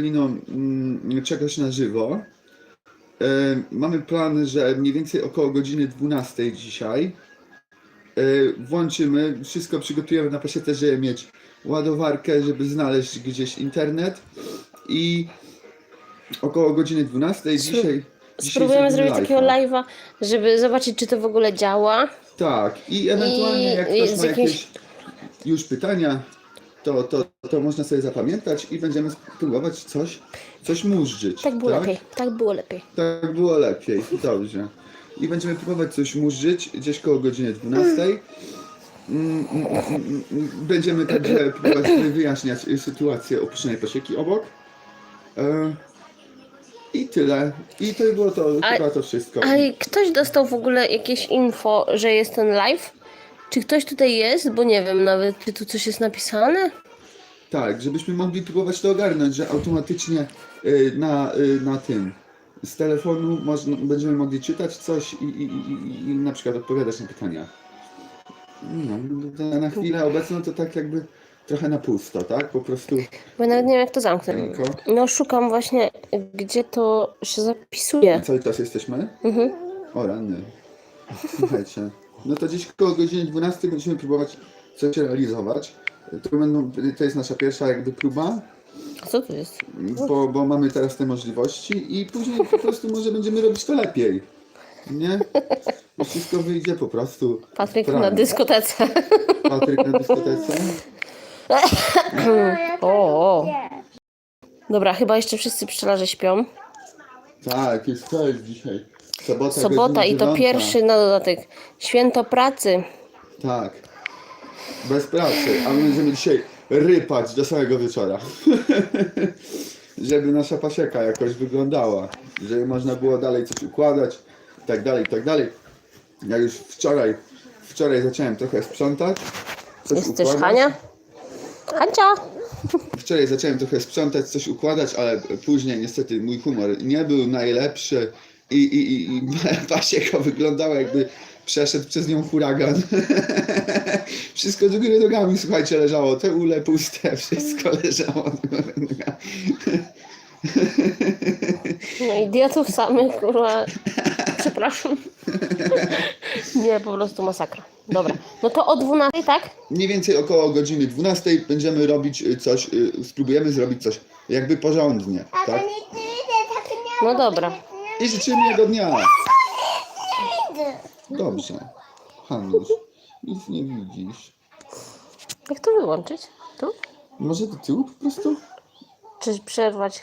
Eweliną mm, czegoś na żywo. E, Mamy plan, że mniej więcej około godziny 12 dzisiaj e, włączymy, wszystko przygotujemy na pasiece, żeby mieć ładowarkę, żeby znaleźć gdzieś internet i około godziny 12 dzisiaj, dzisiaj Spróbujemy zrobić live'a. takiego live'a, żeby zobaczyć, czy to w ogóle działa. Tak, i ewentualnie I- jak ktoś ma jakieś już pytania, to, to, to można sobie zapamiętać i będziemy spróbować coś, coś murzyć. Tak było lepiej. Tak było lepiej. Tak było lepiej, dobrze. I będziemy próbować coś murzyć gdzieś koło godziny 12. Mm, mm, mm, mm, mm. Będziemy także próbować wyjaśniać sytuację opuszczonej pasieki obok. E, I tyle. I to było to, A- chyba to wszystko. A ktoś dostał w ogóle jakieś info, że jest ten live? Czy ktoś tutaj jest? Bo nie wiem nawet, czy tu coś jest napisane? Tak, żebyśmy mogli próbować to ogarnąć, że automatycznie y, na, y, na tym z telefonu można, będziemy mogli czytać coś i, i, i, i- na przykład odpowiadać na pytania. No, to na chwilę obecną to tak jakby trochę na pusto, tak? Po prostu Bo ja nawet nie wiem, jak to zamknąć. No szukam właśnie, gdzie to się zapisuje. Cały czas jesteśmy? Mhm. O rany. Słuchajcie. No to gdzieś koło godziny 12 będziemy próbować coś realizować. To, będą, to jest nasza pierwsza jakby próba. A co to jest? bo, bo mamy teraz te możliwości i później po prostu może będziemy robić to lepiej. Nie? I wszystko wyjdzie po prostu. Patryk na dyskotece. Patryk na dyskotece. O, o. Dobra, chyba jeszcze wszyscy pszczelarze śpią. Tak, jest to jest dzisiaj. Sobota, Sobota i to dziewiąta. pierwszy na dodatek. Święto pracy. Tak. Bez pracy. A my będziemy dzisiaj rypać do samego wieczora. Żeby nasza pasieka jakoś wyglądała. Żeby można było dalej coś układać. I tak dalej, i tak dalej. Ja już wczoraj, wczoraj zacząłem trochę sprzątać. Coś Jest też układać. Hania. Hancia! Wczoraj zacząłem trochę sprzątać, coś układać, ale później niestety mój humor nie był najlepszy i, i, i, i pasieka wyglądała jakby przeszedł przez nią huragan. Wszystko do góry nogami, słuchajcie, leżało. Te ule puste, wszystko leżało do góry nogami. No idiotów samych, kurwa. Przepraszam. Nie, po prostu masakra. Dobra. No to o 12, tak? Mniej więcej około godziny 12 będziemy robić y, coś, y, spróbujemy zrobić coś jakby porządnie, A to tak? tak No dobra. I życzymy miłego dnia. Dobrze. Hanusz, nic nie widzisz. Jak to wyłączyć? Tu? Może do tyłu po prostu? Czy przerwać